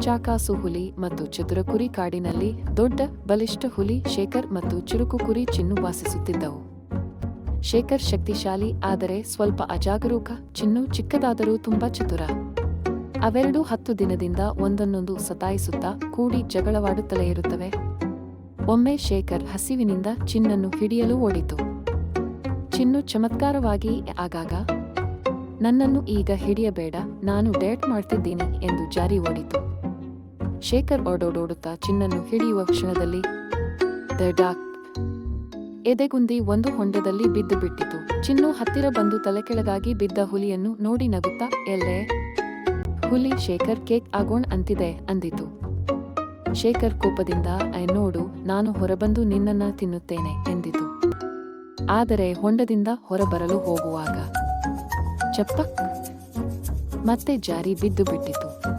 ಚಾಕಾಸು ಹುಲಿ ಮತ್ತು ಚದುರಕುರಿ ಕಾಡಿನಲ್ಲಿ ದೊಡ್ಡ ಬಲಿಷ್ಠ ಹುಲಿ ಶೇಖರ್ ಮತ್ತು ಚುರುಕು ಕುರಿ ಚಿನ್ನು ವಾಸಿಸುತ್ತಿದ್ದವು. ಶೇಖರ್ ಶಕ್ತಿಶಾಲಿ, ಆದರೆ ಸ್ವಲ್ಪ ಅಜಾಗರೂಕ, ಚಿನ್ನು ಚಿಕ್ಕದಾದರೂ ತುಂಬಾ ಚತುರ. ಅವೆರಡೂ ಹತ್ತು ದಿನದಿಂದ ಒಂದನ್ನೊಂದು ಸತಾಯಿಸುತ್ತಾ ಕೂಡಿ ಜಗಳವಾಡುತ್ತಲೇ ಇರುತ್ತವೆ. ಒಮ್ಮೆ ಶೇಖರ್ ಹಸಿವಿನಿಂದ ಚಿನ್ನನ್ನು ಹಿಡಿಯಲು ಓಡಿತು. ಚಿನ್ನು ಚಮತ್ಕಾರವಾಗಿ ಆಗಾಗ, ನನ್ನನ್ನು ಈಗ ಹಿಡಿಯಬೇಡ, ನಾನು ಡೇಟ್ ಮಾಡ್ತಿದ್ದೀನಿ ಎಂದು ಜಾರಿ ಓಡಿತು. ಶೇಖರ್ ಓಡೋಡೋಡುತ್ತಾ ಚಿನ್ನನ್ನು ಹಿಡಿಯುವ ಕ್ಷಣದಲ್ಲಿ ಡಾಕ್. ಎದೆಗುಂದಿ ಒಂದು ಹೊಂಡದಲ್ಲಿ ಬಿದ್ದು ಬಿಟ್ಟಿತು. ಚಿನ್ನು ಹತ್ತಿರ ಬಂದು ತಲೆಕೆಳಗಾಗಿ ಬಿದ್ದ ಹುಲಿಯನ್ನು ನೋಡಿ ನಗುತ್ತಾ, ಎಲ್ಲೆ? ಹುಲಿ, ಶೇಖರ್, ಕೇಕ್ ಆಗೋಣ್ ಅಂತಿದೆ, ಅಂದಿತು. ಶೇಖರ್ ಕೋಪದಿಂದ "ಐ ನೋಡು, ನಾನು ಹೊರಬಂದು ನಿನ್ನನ್ನ ತಿನ್ನುತ್ತೇನೆ, ಎಂದಿತು. ಆದರೆ ಹೊಂಡದಿಂದ ಹೊರಬರಲು ಹೋಗುವಾಗ ಚಪ್ಪಕ್ ಮತ್ತೆ ಜಾರಿ ಬಿದ್ದು ಬಿಟ್ಟಿತು.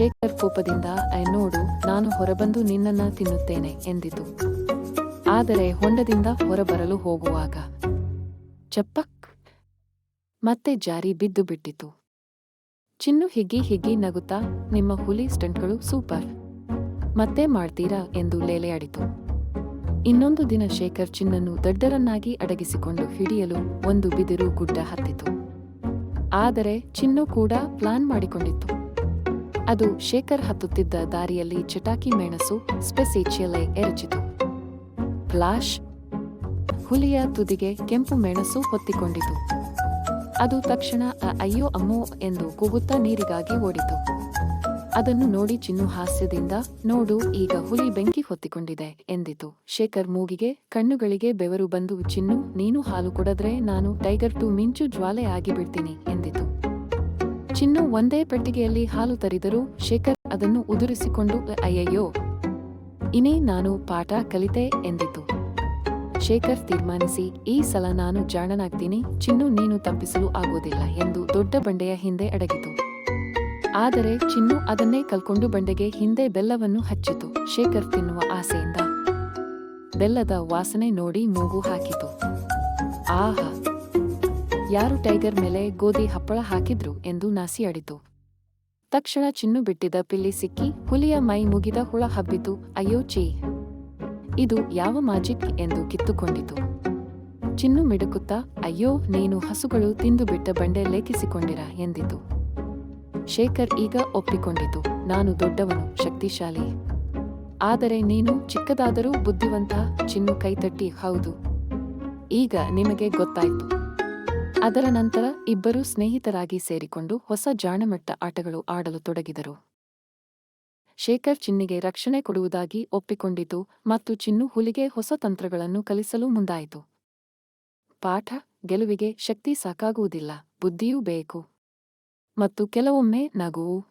ಶೇಖರ್ ಕೋಪದಿಂದ ಐ ನೋಡು, ನಾನು ಹೊರಬಂದು ನಿನ್ನನ್ನ ತಿನ್ನುತ್ತೇನೆ, ಎಂದಿತು. ಆದರೆ ಹೊಂಡದಿಂದ ಹೊರಬರಲು ಹೋಗುವಾಗ ಚಪ್ಪಕ್ ಮತ್ತೆ ಜಾರಿ ಬಿದ್ದು ಬಿಟ್ಟಿತು. ಚಿನ್ನು ಹಿಗ್ಗಿ ಹಿಗ್ಗಿ ನಗುತ್ತಾ, ನಿಮ್ಮ ಹುಲಿ ಸ್ಟಂಟ್ಗಳು ಸೂಪರ್. ಮತ್ತೆ ಮಾಡ್ತೀರಾ? ಎಂದು ಲೇಲೆಯಾಡಿತು. ಇನ್ನೊಂದು ದಿನ ಶೇಖರ್ ಚಿನ್ನನ್ನು ದಡ್ಡರನ್ನಾಗಿ ಅಡಗಿಸಿಕೊಂಡು ಹಿಡಿಯಲು ಒಂದು ಬಿದಿರು ಗುಡ್ಡ ಹತ್ತಿತು. ಆದರೆ ಚಿನ್ನು ಕೂಡ ಪ್ಲಾನ್ ಮಾಡಿಕೊಂಡಿತ್ತು. ಅದು ಶೇಖರ್ ಹತ್ತುತ್ತಿದ್ದ ದಾರಿಯಲ್ಲಿ ಚಟಾಕಿ ಮೆಣಸು ಸ್ಪೆಸಿಚಿಯಲೆ ಎರಚಿತು. ಫ್ಲಾಶ್! ಹುಲಿಯ ತುದಿಗೆ ಕೆಂಪು ಮೆಣಸು ಹೊತ್ತಿಕೊಂಡಿತು. ಅದು ತಕ್ಷಣ "ಅ- ಅಯ್ಯೋ ಅಮ್ಮೋ ಎಂದು ಕೂಗುತ್ತಾ ನೀರಿಗಾಗಿ ಓಡಿತು. ಅದನ್ನು ನೋಡಿ ಚಿನ್ನು ಹಾಸ್ಯದಿಂದ, ನೋಡು, ಈಗ ಹುಲಿ ಬೆಂಕಿ ಹೊತ್ತಿಕೊಂಡಿದೆ ಎಂದಿತು. ಶೇಖರ್ ಮೂಗಿಗೆ, ಕಣ್ಣುಗಳಿಗೆ ಬೆವರು ಬಂದು, ಚಿನ್ನು, ನೀನು ಹಾಲು ಕೊಡದ್ರೆ ನಾನು ಟೈಗರ್ ಟು ಮಿಂಚು ಜ್ವಾಲೆ ಆಗಿಬಿಡ್ತೀನಿ ಎಂದಿತು. ಚಿನ್ನು ಒಂದೇ ಪೆಟ್ಟಿಗೆಯಲ್ಲಿ ಹಾಲು ತರಿದರೂ ಶೇಖರ್ ಅದನ್ನು ಉದುರಿಸಿಕೊಂಡು, ಅಯ್ಯಯ್ಯೋ, ಇನೇ ನಾನು ಪಾಠ ಕಲಿತೆ ಎಂದಿತು. ಶೇಖರ್ ತೀರ್ಮಾನಿಸಿ, ಈ ಸಲ ನಾನು ಜಾಣನಾಗ್ತೀನಿ, ಚಿನ್ನು ನೀನು ತಪ್ಪಿಸಲು ಆಗೋದಿಲ್ಲ ಎಂದು ದೊಡ್ಡ ಬಂಡೆಯ ಹಿಂದೆ ಅಡಗಿತು. ಆದರೆ ಚಿನ್ನು ಅದನ್ನೇ ಕಲ್ಕೊಂಡು ಬಂಡೆಗೆ ಹಿಂದೆ ಬೆಲ್ಲವನ್ನು ಹಚ್ಚಿತು. ಶೇಖರ್ ತಿನ್ನುವ ಆಸೆಯಿಂದ ಬೆಲ್ಲದ ವಾಸನೆ ನೋಡಿ ಮೂಗು ಹಾಕಿತು. ಆಹಾ! ಯಾರು ಟೈಗರ್ ಮೇಲೆ ಗೋಧಿ ಹಪ್ಪಳ ಹಾಕಿದ್ರು ಎಂದು ನಾಸಿಯಾಡಿತು ತಕ್ಷಣ ಚಿನ್ನು ಬಿಟ್ಟಿದ ಪಿಲ್ಲಿ ಸಿಕ್ಕಿ ಹುಲಿಯ ಮೈ ಮುಗಿದ ಹುಳ ಹಬ್ಬಿತು. ಅಯ್ಯೋ ಚೀ ಇದು ಯಾವ ಮ್ಯಾಜಿಕ್ ಎಂದು ಕಿತ್ತುಕೊಂಡಿತು. ಚಿನ್ನು ಮಿಡುಕುತ್ತಾ, ಅಯ್ಯೋ, ನೀನು ಹಸುಗಳು ತಿಂದು ಬಿಟ್ಟ ಬಂಡೆ ಲೇಖಿಸಿಕೊಂಡಿರ ಎಂದಿತು. ಶೇಖರ್ ಈಗ ಒಪ್ಪಿಕೊಂಡಿತು. ನಾನು ದೊಡ್ಡವನು, ಶಕ್ತಿಶಾಲಿ. ಆದರೆ ನೀನು ಚಿಕ್ಕದಾದರೂ ಬುದ್ಧಿವಂತ. ಚಿನ್ನು ಕೈತಟ್ಟಿ, ಹೌದು. ಈಗ ನಿಮಗೆ ಗೊತ್ತಾಯ್ತು. ಅದರ ನಂತರ ಇಬ್ಬರೂ ಸ್ನೇಹಿತರಾಗಿ ಸೇರಿಕೊಂಡು ಹೊಸ ಜಾಣಮಟ್ಟ ಆಟಗಳು ಆಡಲು ತೊಡಗಿದರು. ಶೇಖರ್ ಚಿನ್ನಿಗೆ ರಕ್ಷಣೆ ಕೊಡುವುದಾಗಿ ಒಪ್ಪಿಕೊಂಡಿತು ಮತ್ತು ಚಿನ್ನು ಹುಲಿಗೆ ಹೊಸ ತಂತ್ರಗಳನ್ನು ಕಲಿಸಲು ಮುಂದಾಯಿತು. ಪಾಠ, ಗೆಲುವಿಗೆ ಶಕ್ತಿ ಸಾಕಾಗುವುದಿಲ್ಲ, ಬುದ್ಧಿಯೂ ಬೇಕು. ಮತ್ತು ಕೆಲವೊಮ್ಮೆ ನಗುವು